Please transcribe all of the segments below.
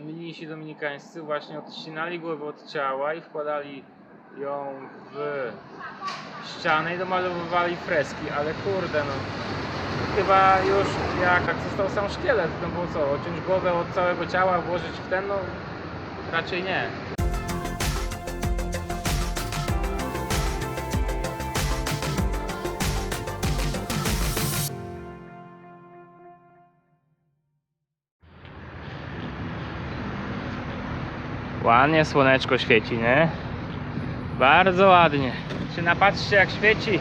mnisi dominikańscy właśnie odcinali głowę od ciała i wkładali ją w ścianę i domalowywali freski, ale kurde no. Chyba już jak tak został sam szkielet, no bo co, odciąć głowę od całego ciała, włożyć w ten, no raczej nie. Ładnie słoneczko świeci, nie? Bardzo ładnie. Się napatrzcie jak świeci,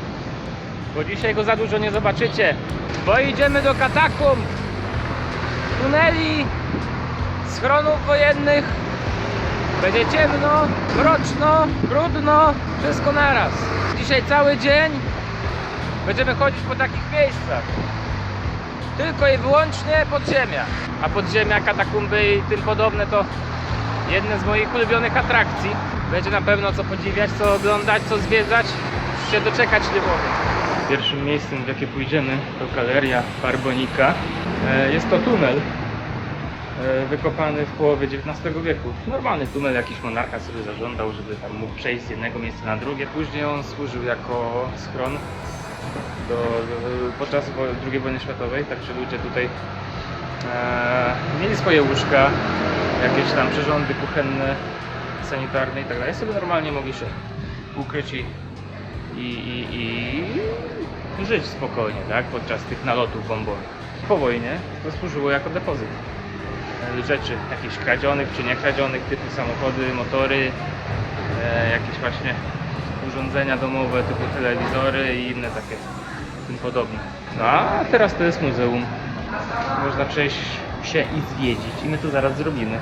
bo dzisiaj go za dużo nie zobaczycie. Bo idziemy do katakumb, tuneli, schronów wojennych. Będzie ciemno, mroczno, brudno, wszystko naraz. Dzisiaj cały dzień będziemy chodzić po takich miejscach. Tylko i wyłącznie podziemia. A podziemia, katakumby i tym podobne to jedne z moich ulubionych atrakcji. Będzie na pewno co podziwiać, co oglądać, co zwiedzać. Już się doczekać nie mogę. Pierwszym miejscem, w jakie pójdziemy, to galeria Barbonika. E, Jest to tunel e, wykopany w połowie XIX wieku. Normalny tunel, jakiś monarcha sobie zażądał, żeby tam mógł przejść z jednego miejsca na drugie. Później on służył jako schron do, do, podczas II wojny światowej, także ludzie tutaj mieli swoje łóżka, jakieś tam przyrządy kuchenne, sanitarne i tak dalej. Sobie normalnie mogli się ukryć i, i, i, i żyć spokojnie, tak, podczas tych nalotów bombowych. Po wojnie to służyło jako depozyt e, rzeczy jakichś kradzionych czy niekradzionych, typu samochody, motory, e, jakieś właśnie urządzenia domowe typu telewizory i inne takie tym podobne. No a teraz to jest muzeum. Można przejść się i zwiedzić i my to zaraz zrobimy.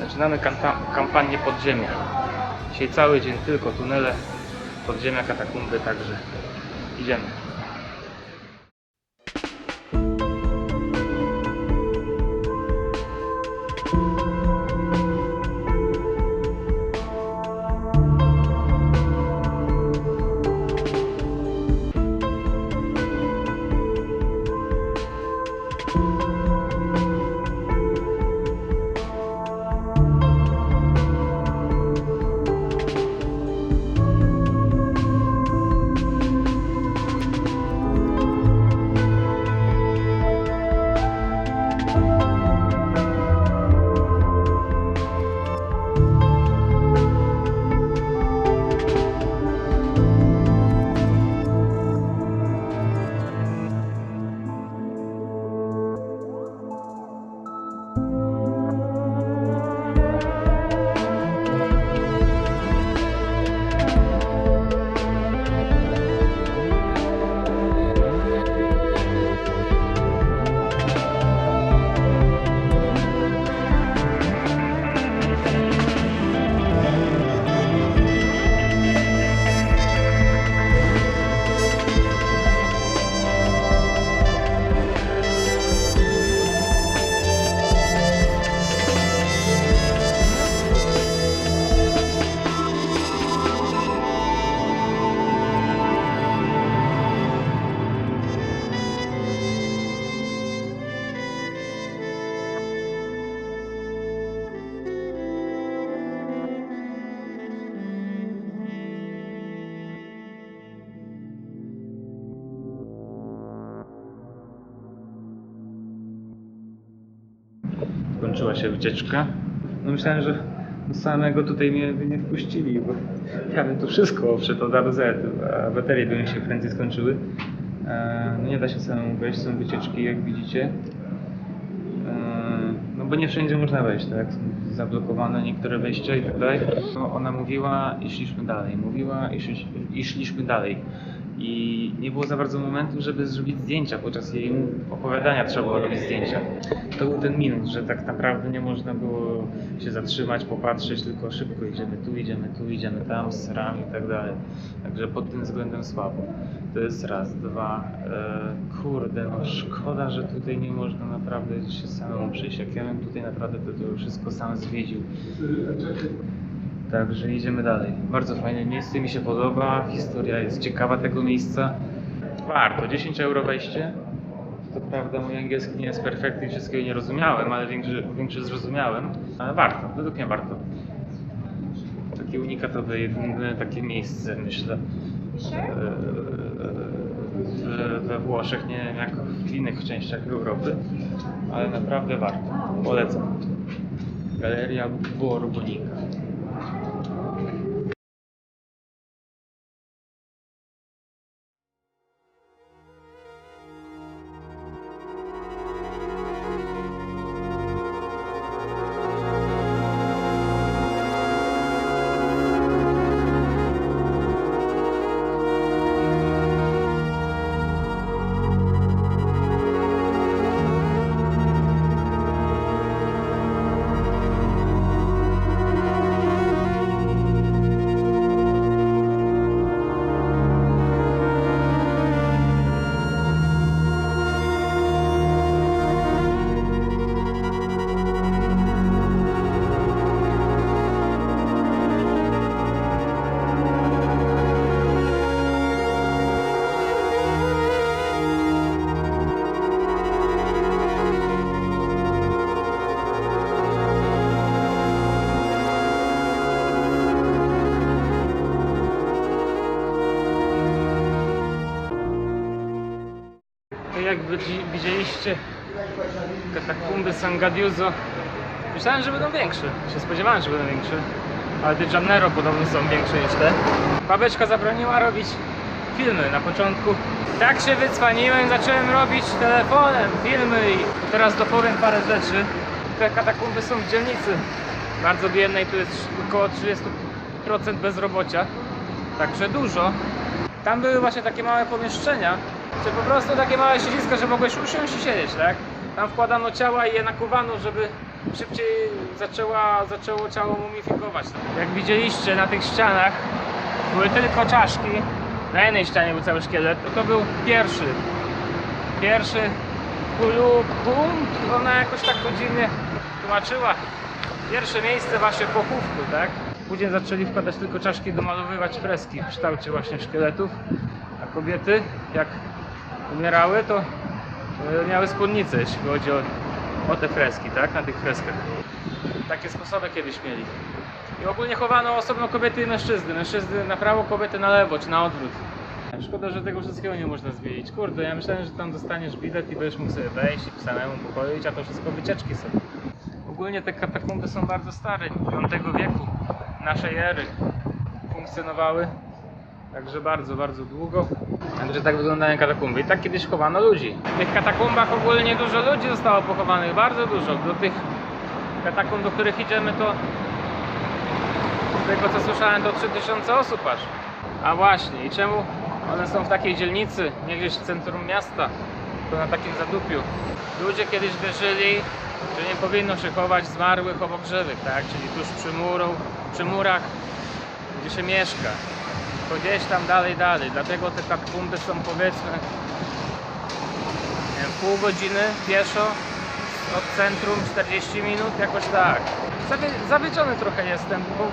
Zaczynamy kampanię podziemia. Dzisiaj cały dzień tylko tunele, podziemia, katakumby, także idziemy. Skończyła się wycieczka. No myślałem, że samego tutaj mnie by nie wpuścili, bo ja bym tu wszystko wszedł od A do a baterie by mi się prędzej skończyły. E, No nie da się samemu wejść, są wycieczki jak widzicie. E, No bo nie wszędzie można wejść, tak? Są zablokowane niektóre wejścia i tak dalej. No, ona mówiła i szliśmy dalej, mówiła i szliśmy dalej. I nie było za bardzo momentu, żeby zrobić zdjęcia. Podczas jej opowiadania trzeba było robić zdjęcia. To był ten minus, że tak naprawdę nie można było się zatrzymać, popatrzeć, tylko szybko idziemy tu, idziemy tu, idziemy tam, z ram i tak dalej. Także pod tym względem słabo. To jest raz. Dwa, e, kurde, no szkoda, że tutaj nie można naprawdę się samemu przyjść. Jak ja bym tutaj naprawdę to, to wszystko sam zwiedził. Także idziemy dalej. Bardzo fajne miejsce, mi się podoba. Historia jest ciekawa tego miejsca. Warto, 10 euro wejście. Co prawda mój angielski nie jest perfekty i wszystkiego nie rozumiałem, ale większy, większy zrozumiałem. Ale warto, według mnie warto. Takie unikatowe, jedyne takie miejsce, myślę. e, w- we Włoszech, nie wiem jak w innych częściach Europy, ale naprawdę warto. Polecam. Galeria Borbonika. Widzieliście katakumby San Gadiuso, myślałem, że będą większe. Się spodziewałem, że będą większe. Ale de Janeiro podobno są większe te. Babeczka zabroniła robić filmy na początku. Tak się wycwaniłem, zacząłem robić telefonem filmy i teraz dopowiem parę rzeczy. Te katakumby są w dzielnicy bardzo biednej, tu jest około 30% bezrobocia. Także dużo. Tam były właśnie takie małe pomieszczenia, czy po prostu takie małe siedziska, że mogłeś usiąść i siedzieć, tak? Tam wkładano ciała i je nakuwano, żeby szybciej zaczęła, zaczęło ciało mumifikować. Jak widzieliście na tych ścianach były tylko czaszki. Na jednej ścianie był cały szkielet, to, był pierwszy. Pierwszy kulubum, ona jakoś tak to dziwnie tłumaczyła. Pierwsze miejsce właśnie pochówku, tak? Później zaczęli wkładać tylko czaszki, domalowywać freski w kształcie właśnie szkieletów. A kobiety, jak umierały, to e, miały spódnice, jeśli chodzi o, o te freski, tak? Na tych freskach. Takie sposoby kiedyś mieli. I ogólnie chowano osobno kobiety i mężczyzny. Mężczyzny na prawo, kobiety na lewo, czy na odwrót. Szkoda, że tego wszystkiego nie można zmienić. Kurde, ja myślałem, że tam dostaniesz bilet i będziesz mógł sobie wejść i samemu pokoić, a to wszystko wycieczki są. Ogólnie te katakumby są bardzo stare, V wieku naszej ery funkcjonowały. Także bardzo, bardzo długo. Także tak wyglądają katakumby. I tak kiedyś chowano ludzi. W tych katakumbach ogólnie dużo ludzi zostało pochowanych, bardzo dużo. Do tych katakumb, do których idziemy, to z tego co słyszałem, to 3000 osób aż. A właśnie, i czemu one są w takiej dzielnicy, nie gdzieś w centrum miasta, to na takim zadupiu. Ludzie kiedyś wierzyli, że nie powinno się chować zmarłych obok żywych, tak? Czyli tuż przy, muru, przy murach, gdzie się mieszka. Gdzieś tam dalej, dalej. Dlatego te katakumby są powiedzmy wiem, pół godziny pieszo od centrum, 40 minut, jakoś tak. Zawie, zawiedziony trochę jestem, bo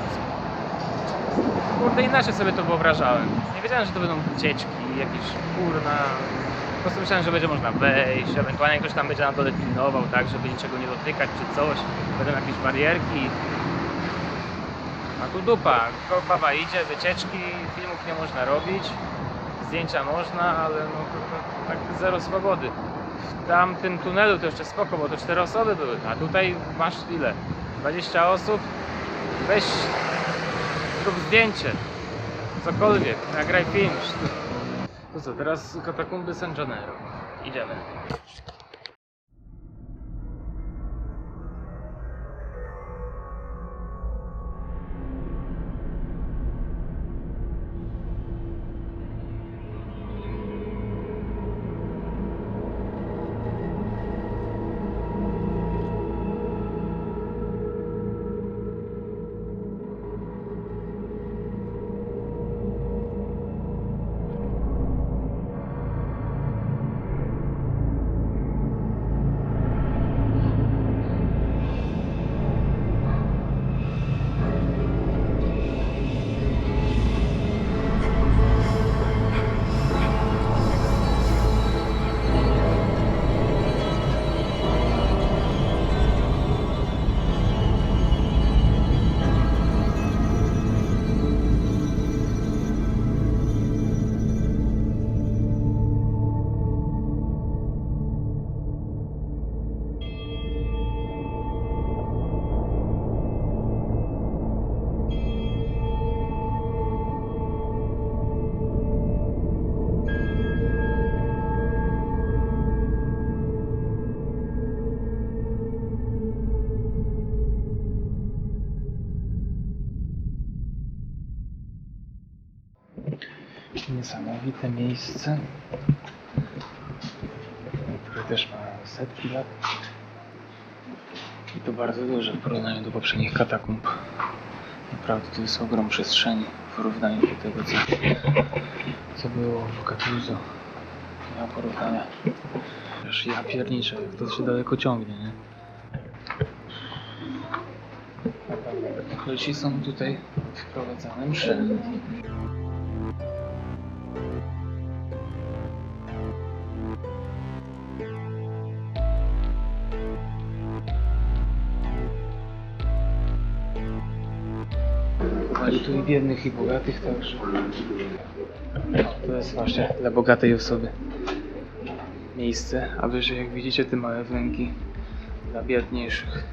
kurde inaczej sobie to wyobrażałem. Nie wiedziałem, że to będą wycieczki, jakieś kurna... Po prostu myślałem, że będzie można wejść, ewentualnie ktoś tam będzie na dole pilnował, tak, żeby niczego nie dotykać czy coś. Będą jakieś barierki. A tu dupa, Ko- baba idzie, wycieczki, filmów nie można robić, zdjęcia można, ale no tak zero swobody. W tamtym tunelu to jeszcze spoko, bo to cztery osoby były, a tutaj masz ile? 20 osób, weź zrób zdjęcie, cokolwiek, nagraj film. To co, teraz katakumby San Janeiro. Idziemy. Niesamowite miejsce, które też ma setki lat. I to bardzo duże w porównaniu do poprzednich katakumb. Naprawdę to jest ogrom przestrzeni w porównaniu do tego, co, co było w Katuzo. Nie ma porównania. Już ja pierniczę, jak to się daleko ciągnie, nie? Kolesi są tutaj wprowadzane msze. I biednych i bogatych także. To jest właśnie dla bogatej osoby miejsce, a wyżej jak widzicie te małe wnęki dla biedniejszych.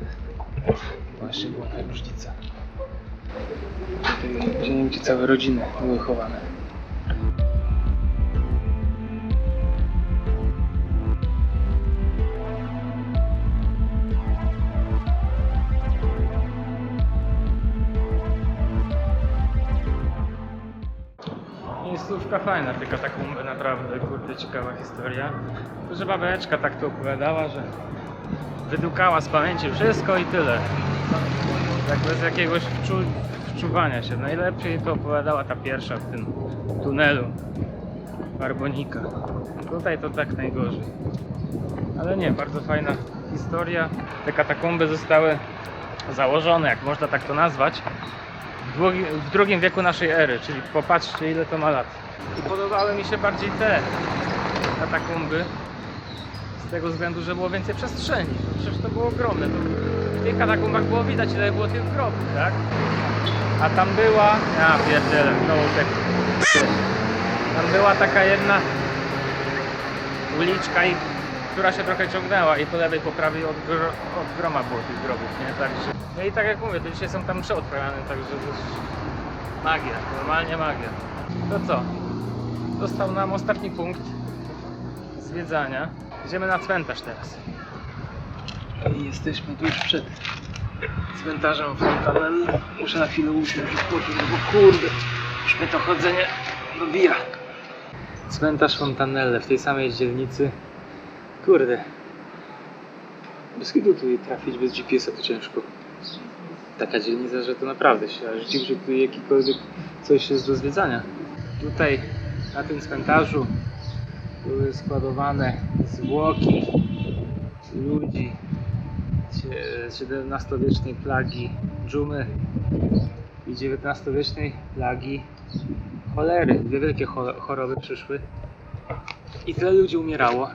Właśnie była ta różnica. Tutaj gdzie nie gdzie całe rodziny były chowane. Miejscówka fajna, tylko taką naprawdę kurde ciekawa historia. Że babeczka tak to opowiadała, że wydukała z pamięci wszystko i tyle. Tak bez jakiegoś wczu wczuwania się. Najlepiej to opowiadała ta pierwsza w tym tunelu Barbonika. Tutaj to tak najgorzej. Ale nie, bardzo fajna historia. Te katakumby zostały założone, jak można tak to nazwać, w, drugim wieku naszej ery, czyli popatrzcie ile to ma lat. I podobały mi się bardziej te katakumby z tego względu, że było więcej przestrzeni. Przecież to było ogromne. To w tych katakumbach było widać ile było tych grobów, tak? A tam była... Ja pierdzielę, znowu tak... Tam była taka jedna uliczka, i, która się trochę ciągnęła i po lewej, po prawej od, gro, od groma było tych grobów, nie? Także, no i tak jak mówię, to dzisiaj są tam msze odprawiane, także to jest magia, normalnie magia. To co? Został nam ostatni punkt zwiedzania. Idziemy na cmentarz teraz. I jesteśmy tuż przed cmentarzem Fontanelle. Muszę na chwilę usiąść odpocząć, bo kurde, już mnie to chodzenie dobija. Cmentarz Fontanelle w tej samej dzielnicy. Kurde. Bez kitu tu trafić bez GPS-a to ciężko. Taka dzielnica, że to naprawdę się aż dziw, że tu jakikolwiek coś jest do zwiedzania. Tutaj na tym cmentarzu były składowane zwłoki ludzi z XVII-wiecznej plagi dżumy i XIX-wiecznej plagi cholery. Dwie wielkie cho- choroby przyszły i tyle ludzi umierało,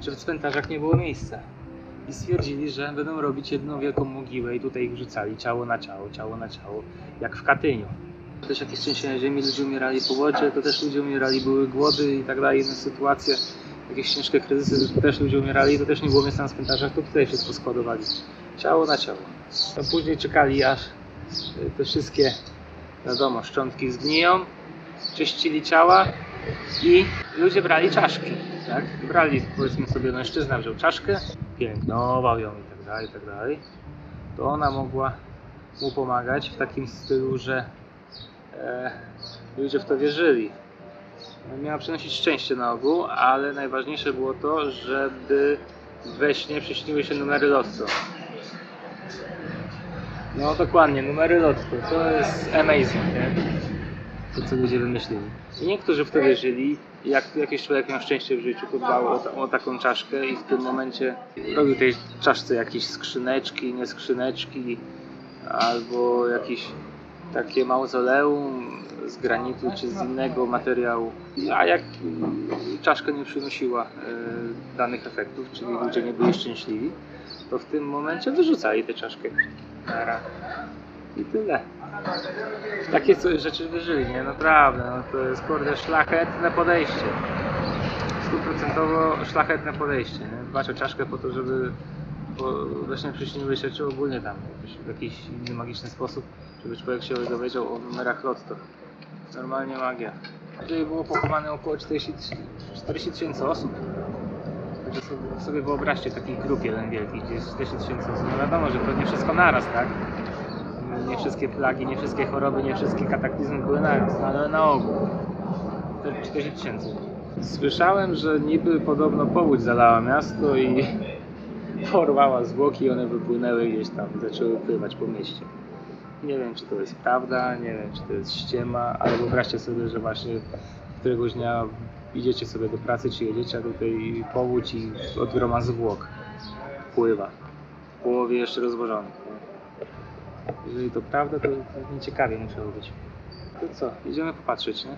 że w cmentarzach nie było miejsca. I stwierdzili, że będą robić jedną wielką mogiłę i tutaj ich wrzucali ciało na ciało, ciało na ciało, jak w Katyniu. Też jakieś trzęsienia ziemi, ludzie umierali po wodzie, to też ludzie umierali, były głody i tak dalej, inne sytuacje, jakieś ciężkie kryzysy, to też ludzie umierali, to też nie było miejsca na cmentarzach, to tutaj wszystko składowali. Ciało na ciało. To później czekali aż y, te wszystkie, wiadomo, szczątki zgniją, czyścili ciała i ludzie brali czaszki, tak? Brali, powiedzmy sobie, mężczyzna wziął czaszkę, pielęgnował ją i tak dalej, i tak dalej. To ona mogła mu pomagać w takim stylu, że e, ludzie w to wierzyli. Miała przynosić szczęście na ogół, ale najważniejsze było to, żeby we śnie przyśniły się numery lotto. No dokładnie, numery lotto. To jest amazing, nie? To co ludzie wymyślili. I niektórzy w to wierzyli. Jak jakiś człowiek miał szczęście w życiu, to dbał o, o taką czaszkę i w tym momencie robił tej czaszce jakieś skrzyneczki, nie skrzyneczki, albo jakieś takie mauzoleum z granitu czy z innego materiału. A jak czaszka nie przynosiła e, danych efektów, czyli ludzie nie byli szczęśliwi, to w tym momencie wyrzucali tę czaszkę. I tyle. Takie rzeczy wierzyli, nie? Naprawdę, no to jest kurde szlachetne podejście. Stuprocentowo szlachetne podejście, nie? Dbać o czaszkę po to, żeby właśnie przyśniły się, czy ogólnie tam jakoś, w jakiś inny magiczny sposób, żeby człowiek się dowiedział o numerach lotto. Normalnie magia. Tutaj było pochowane około 40 40 tysięcy osób. Także sobie, sobie wyobraźcie taki grup jeden wielki, gdzie jest 40 tysięcy osób. No wiadomo, że to nie wszystko naraz, tak? Nie wszystkie plagi, nie wszystkie choroby, nie wszystkie kataklizmy były ale na ogół. To 40 tysięcy. Słyszałem, że niby podobno powódź zalała miasto i porwała zwłoki i one wypłynęły gdzieś tam, zaczęły pływać po mieście. Nie wiem, czy to jest prawda, nie wiem, czy to jest ściema, ale wyobraźcie sobie, że właśnie któregoś dnia idziecie sobie do pracy, czy jedziecie, a tutaj powódź i od groma zwłok pływa. W połowie jeszcze rozłożonych. Jeżeli to prawda, to, to nieciekawie musiało być. To co, idziemy popatrzeć, nie?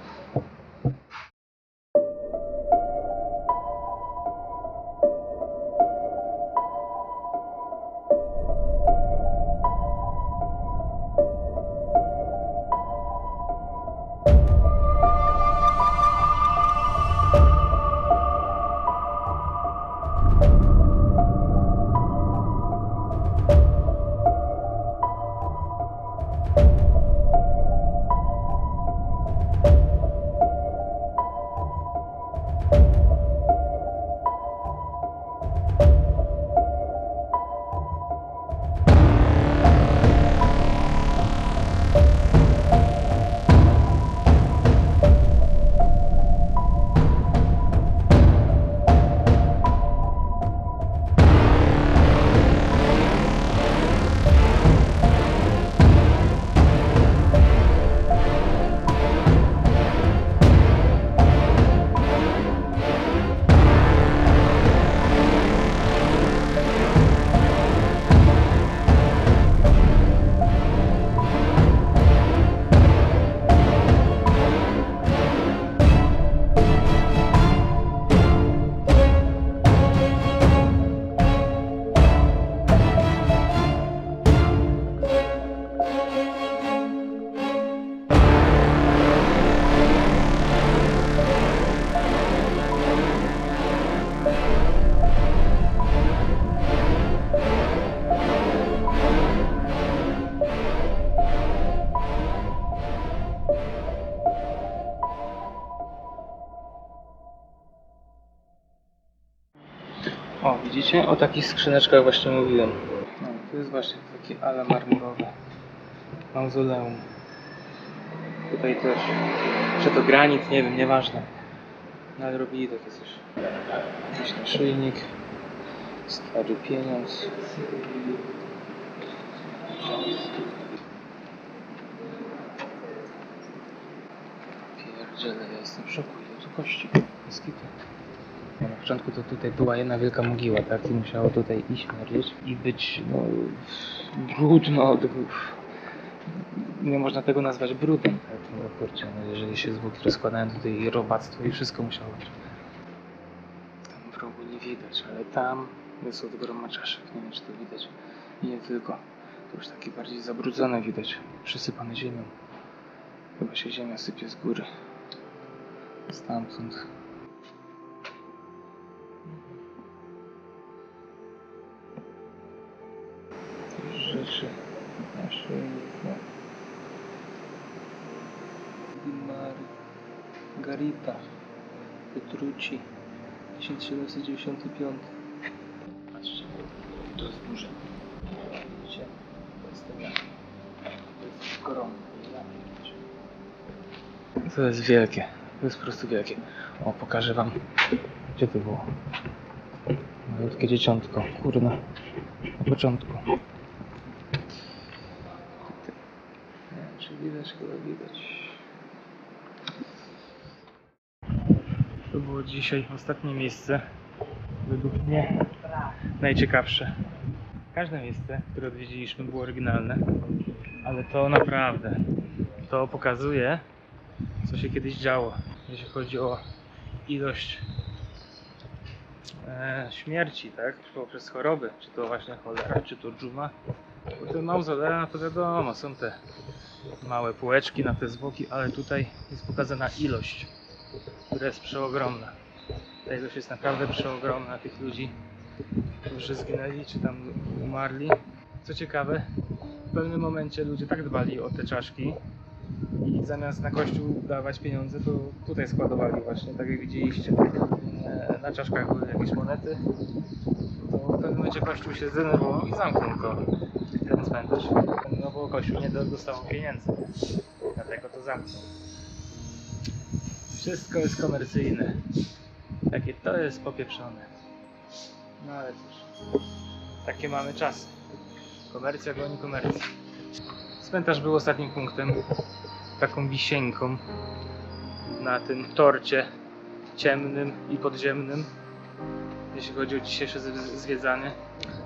O, takich skrzyneczkach właśnie mówiłem. No, to jest właśnie takie ale marmurowe. Mauzoleum. Tutaj też. Czy to granit, nie wiem, nieważne. No ale robili takie coś. Jakiś naszyjnik. Stary pieniądz. Pierdziele, ja jestem w szoku. Ile tu kości? No, Na początku to tutaj była jedna wielka mogiła, tak? I musiało tutaj i śmierdzieć i być no, brudno. Nie można tego nazwać brudem tak, tym raporcie. No, jeżeli się zwłoki rozkładają tutaj i robactwo i wszystko musiało być. Tam w rogu nie widać, ale tam jest od groma czaszek. Nie wiem czy to widać. I nie tylko. To już takie bardziej zabrudzone widać. Przysypane ziemią. Chyba się ziemia sypie z góry. Stamtąd. Rzeczy naszyjnika. Di Mari, Garita, Petrucci, 1795. Patrzcie, to jest duże. Widzicie? To jest ten. To jest. To jest wielkie. To jest po prostu wielkie. O, pokażę wam. Gdzie to było? Malutkie dzieciątko. Kurna. Na początku. Nie wiem, czy widać, chyba widać. To było dzisiaj ostatnie miejsce, według mnie najciekawsze. Każde miejsce, które odwiedziliśmy było oryginalne, ale to naprawdę, to pokazuje, co się kiedyś działo, jeśli chodzi o ilość e, śmierci, tak? Poprzez choroby, czy to właśnie cholera, czy to dżuma. Bo te mauzolea, to wiadomo, są te małe półeczki na te zwłoki, ale tutaj jest pokazana ilość, która jest przeogromna. Ilość jest naprawdę przeogromna tych ludzi, którzy zginęli, czy tam umarli. Co ciekawe, w pewnym momencie ludzie tak dbali o te czaszki i zamiast na kościół dawać pieniądze, to tutaj składowali właśnie, tak jak widzieliście. E, Na czaszkach były jakieś monety. To w pewnym momencie kościół się zdenerwował i zamknął to, ten cmentarz. No bo kościół nie do- dostał pieniędzy. Dlatego to zamknął. Wszystko jest komercyjne. Takie to jest popieprzone. No ale cóż. Takie mamy czasy. Komercja goni komercję. Cmentarz był ostatnim punktem. Taką wisienką na tym torcie ciemnym i podziemnym. Jeśli chodzi o dzisiejsze zwiedzanie.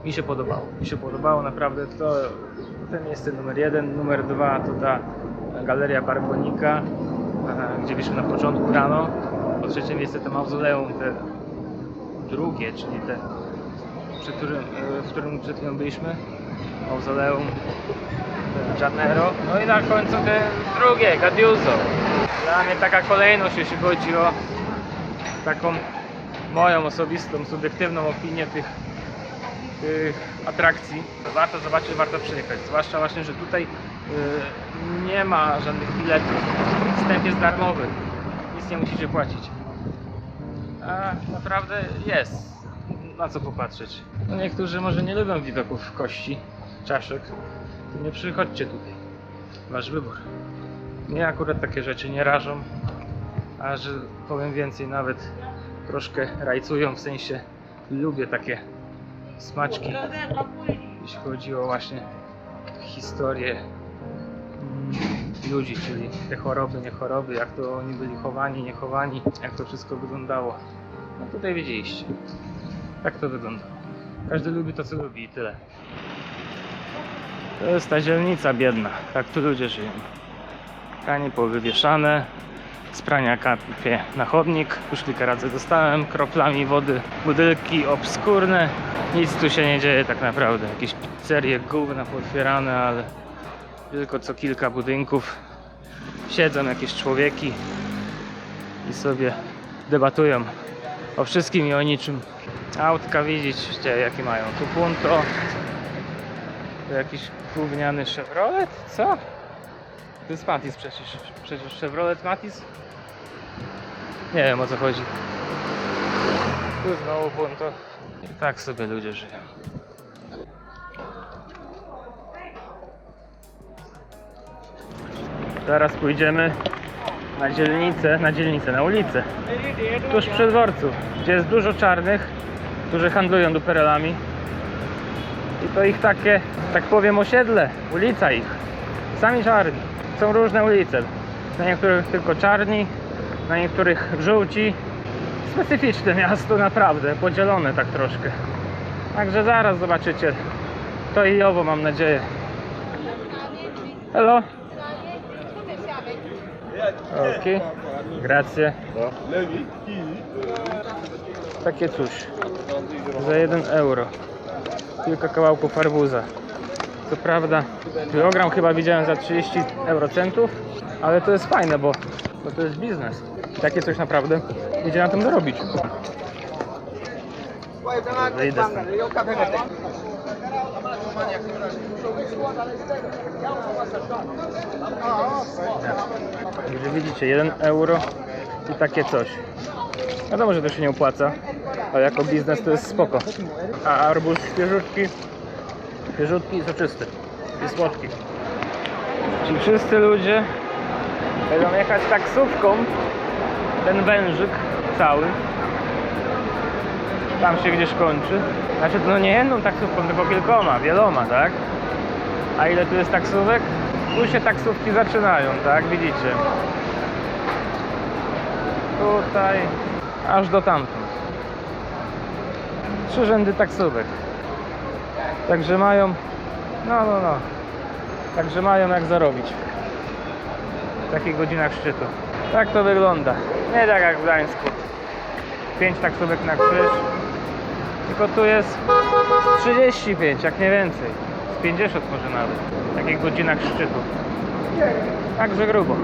Mi się podobało. Mi się podobało naprawdę. To ten miejsce numer jeden. Numer dwa to ta Galeria Barbonika, e, gdzie byliśmy na początku rano. Po trzecie miejsce to mauzoleum, te drugie, czyli te, przy którym, e, w którym przed chwilą byliśmy. Mauzoleum Janeiro. No i na końcu te drugie, Gadiuso. Dla mnie taka kolejność, jeśli chodzi o taką moją osobistą, subiektywną opinię tych, tych atrakcji. Warto zobaczyć, warto przyjechać. Zwłaszcza właśnie, że tutaj y, nie ma żadnych biletów. Wstęp jest darmowy. Nic nie musicie płacić. A naprawdę jest na co popatrzeć. No niektórzy może nie lubią widoków kości, czaszek. To nie przychodźcie tutaj. Wasz wybór. Mnie akurat takie rzeczy nie rażą, a że powiem więcej, nawet troszkę rajcują, w sensie lubię takie smaczki, jeśli chodzi o właśnie historię mm, ludzi, czyli te choroby, nie choroby, jak to oni byli chowani, nie chowani, jak to wszystko wyglądało. No tutaj widzieliście, tak to wygląda. Każdy lubi to, co lubi i tyle. To jest ta dzielnica biedna, tak tu ludzie żyją. Kanie powywieszane, z prania kapie na chodnik, już kilka razy dostałem, kroplami wody, butelki obskurne, nic tu się nie dzieje tak naprawdę, jakieś pizzerie gówna pootwierane, ale tylko co kilka budynków siedzą jakieś człowieki i sobie debatują o wszystkim i o niczym. Autka widzicie jakie mają, tu Punto, to jakiś gówniany Chevrolet, co? To jest Matis przecież, przecież Chevrolet Matis? Nie wiem o co chodzi. Tu znowu Punto. I tak sobie ludzie żyją. Teraz pójdziemy na dzielnicę, na dzielnicę, na ulicę. Tuż przy dworcu, gdzie jest dużo czarnych, którzy handlują duperelami. I to ich takie, tak powiem, osiedle, ulica ich. Sami czarni. Są różne ulice. Na niektórych tylko czarni, na niektórych żółci. Specyficzne miasto, naprawdę, podzielone tak troszkę. Także zaraz zobaczycie. To i owo mam nadzieję. Hello. Ok, grazie. Takie coś. Za 1 euro. Kilka kawałków arbuza. Co prawda, kilogram chyba widziałem za 30 eurocentów, ale to jest fajne, bo, bo to jest biznes. Takie coś naprawdę idzie na tym dorobić. Stąd. Gdzie widzicie, 1 euro i takie coś. Wiadomo, że to się nie opłaca, ale jako biznes to jest spoko. A arbuz świeżutki, świeżutki i soczysty. I słodki. Ci wszyscy ludzie będą jechać taksówką, ten wężyk cały, tam się gdzieś kończy. Znaczy, no nie jedną taksówką, tylko kilkoma, wieloma, tak? A ile tu jest taksówek? Tu się taksówki zaczynają, tak? Widzicie. Tutaj, aż do tamtąd. Trzy rzędy taksówek. Także mają, no, no, no. Także mają jak zarobić. W takich godzinach szczytu. Tak to wygląda. Nie tak jak w Gdańsku. Pięć taksówek na krzyż. Tylko tu jest 35, jak nie więcej. Z 50 może nawet. W takich godzinach szczytu. Także grubo.